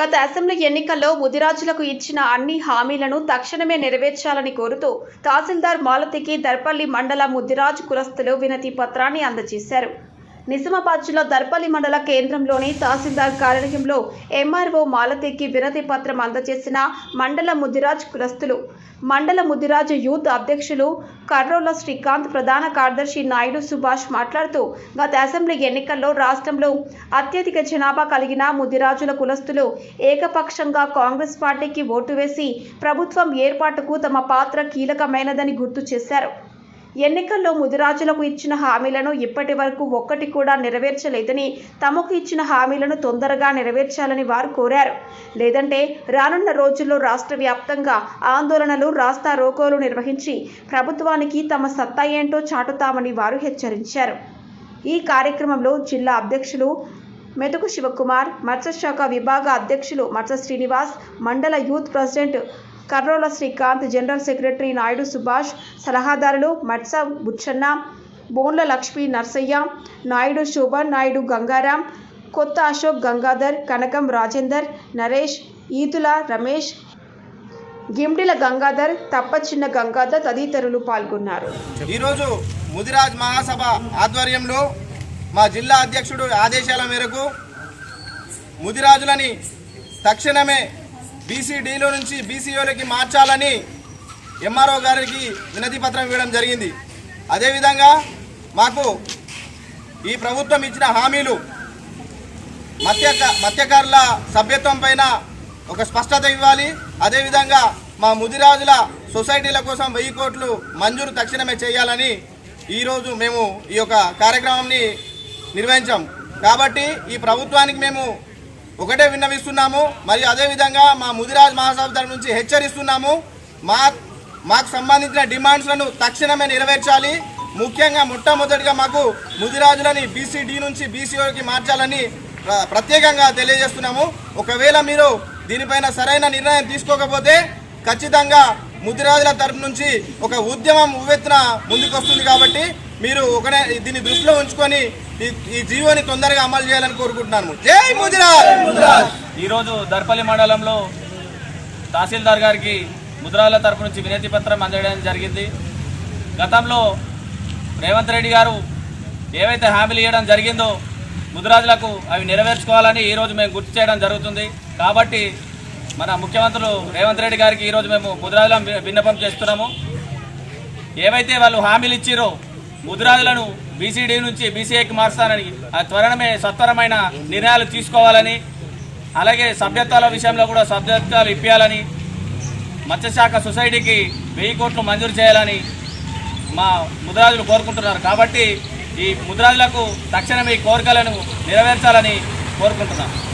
గత అసెంబ్లీ ఎన్నికల్లో ముదిరాజులకు ఇచ్చిన అన్ని హామీలను తక్షణమే నెరవేర్చాలని కోరుతూ తహసీల్దార్ మాలతికి దర్పల్లి మండల ముదిరాజు కులస్తులు వినతి పత్రాన్ని అందజేశారు. నిజామాబాద్ జిల్లా దర్పల్లి మండల కేంద్రంలోని తహసీల్దార్ కార్యాలయంలో ఎంఆర్ఓ మాలతికి వినతి పత్రం అందజేసిన మండల ముదిరాజ్ కులస్తులు. మండల ముదిరాజ్ యూత్ అధ్యక్షులు కర్రోల శ్రీకాంత్ ప్రధాన కార్యదర్శి నాయుడు సుభాష్ మాట్లాడుతూ గత అసెంబ్లీ ఎన్నికల్లో రాష్ట్రంలో అత్యధిక జనాభా కలిగిన ముదిరాజుల కులస్తులు ఏకపక్షంగా కాంగ్రెస్ పార్టీకి ఓటు వేసి ప్రభుత్వం ఏర్పాటుకు తమ పాత్ర కీలకమైనదని గుర్తు చేశారు. ఎన్నికల్లో ముదిరాజులకు ఇచ్చిన హామీలను ఇప్పటి వరకు ఒక్కటి కూడా నెరవేర్చలేదని తమకు ఇచ్చిన హామీలను తొందరగా నెరవేర్చాలని వారు కోరారు. లేదంటే రానున్న రోజుల్లో రాష్ట్ర వ్యాప్తంగా ఆందోళనలు రాస్తా రోకోలు నిర్వహించి ప్రభుత్వానికి తమ సత్తా ఏంటో చాటుతామని వారు హెచ్చరించారు. ఈ కార్యక్రమంలో జిల్లా అధ్యక్షులు మెతుకు శివకుమార్ మత్స్యశాఖ విభాగ అధ్యక్షులు మత్స్య శ్రీనివాస్ మండల youth president Karrola Srikanth general secretary Naidu Subhash సలహాదారులు మట్స బుచ్చన్న బోన్ల లక్ష్మీ నర్సయ్య నాయుడు శోభన్ నాయుడు గంగారాం కొత్త అశోక్ గంగాధర్ కనకం రాజేందర్ నరేష్ ఈతుల రమేష్ గిమ్డిల గంగాధర్ తప్ప చిన్న గంగాధర్ తదితరులు పాల్గొన్నారు. ఈరోజు ముదిరాజ్ మహాసభ ఆధ్వర్యంలో మా జిల్లా అధ్యక్షుడు ఆదేశాల మేరకు ముదిరాజులని తక్షణమే బీసీడీలో నుంచి బీసీఓలకి మార్చాలని ఎంఆర్ఓ గారికి వినతి పత్రం ఇవ్వడం జరిగింది. అదేవిధంగా మాకు ఈ ప్రభుత్వం ఇచ్చిన హామీలు మత్స్య మత్స్యకారుల సభ్యత్వం పైన ఒక స్పష్టత ఇవ్వాలి. అదేవిధంగా మా ముదిరాజుల సొసైటీల కోసం వెయ్యి కోట్లు మంజూరు తక్షణమే చేయాలని ఈరోజు మేము ఈ యొక్క కార్యక్రమాన్ని నిర్వహించాం. కాబట్టి ఈ ప్రభుత్వానికి మేము ఒకటే విన్నవిస్తున్నాము మరియు అదేవిధంగా మా ముదిరాజ్ మహాసభ తరఫు నుంచి హెచ్చరిస్తున్నాము మా మాకు సంబంధించిన డిమాండ్స్లను తక్షణమే నెరవేర్చాలి. ముఖ్యంగా మొట్టమొదటిగా మాకు ముదిరాజులని బీసీడీ నుంచి బీసీఓకి మార్చాలని ప్రత్యేకంగా తెలియజేస్తున్నాము. ఒకవేళ మీరు దీనిపైన సరైన నిర్ణయం తీసుకోకపోతే ఖచ్చితంగా ముదిరాజుల తరపు నుంచి ఒక ఉద్యమం ఉవ్వెత్తున ముందుకొస్తుంది కాబట్టి మీరు ఒకటే దీన్ని దృష్టిలో ఉంచుకొని ఈ- జీవోని తొందరగా అమలు చేయాలని కోరుకుంటున్నాను. జై ముదిరాజ్! ఈరోజు దర్పల్లి మండలంలో తహసీల్దార్ గారికి ముద్రాల తరపు నుంచి వినతి పత్రం అందజేయడం జరిగింది. గతంలో రేవంత్ రెడ్డి గారు ఏవైతే హామీలు ఇవ్వడం జరిగిందో ముద్రాజులకు అవి నెరవేర్చుకోవాలని ఈరోజు మేము గుర్తు చేయడం జరుగుతుంది. కాబట్టి మన ముఖ్యమంత్రులు రేవంత్ రెడ్డి గారికి ఈరోజు మేము ముద్రాజుల విన్నపం చేస్తున్నాము. ఏవైతే వాళ్ళు హామీలు ఇచ్చిరో ముదిరాజులను బీసీడీ నుంచి బీసీఐకి మార్చాలని ఆ సత్వరమైన నిర్ణయాలు తీసుకోవాలని అలాగే సభ్యత్వాల విషయంలో కూడా సభ్యత్వాలు ఇప్పించాలని మత్స్యశాఖ సొసైటీకి వెయ్యి కోట్లు మంజూరు చేయాలని మా ముద్రాజులు కోరుకుంటున్నారు. కాబట్టి ఈ ముద్రాజులకు తక్షణమే ఈ కోరికలను నెరవేర్చాలని కోరుకుంటున్నాను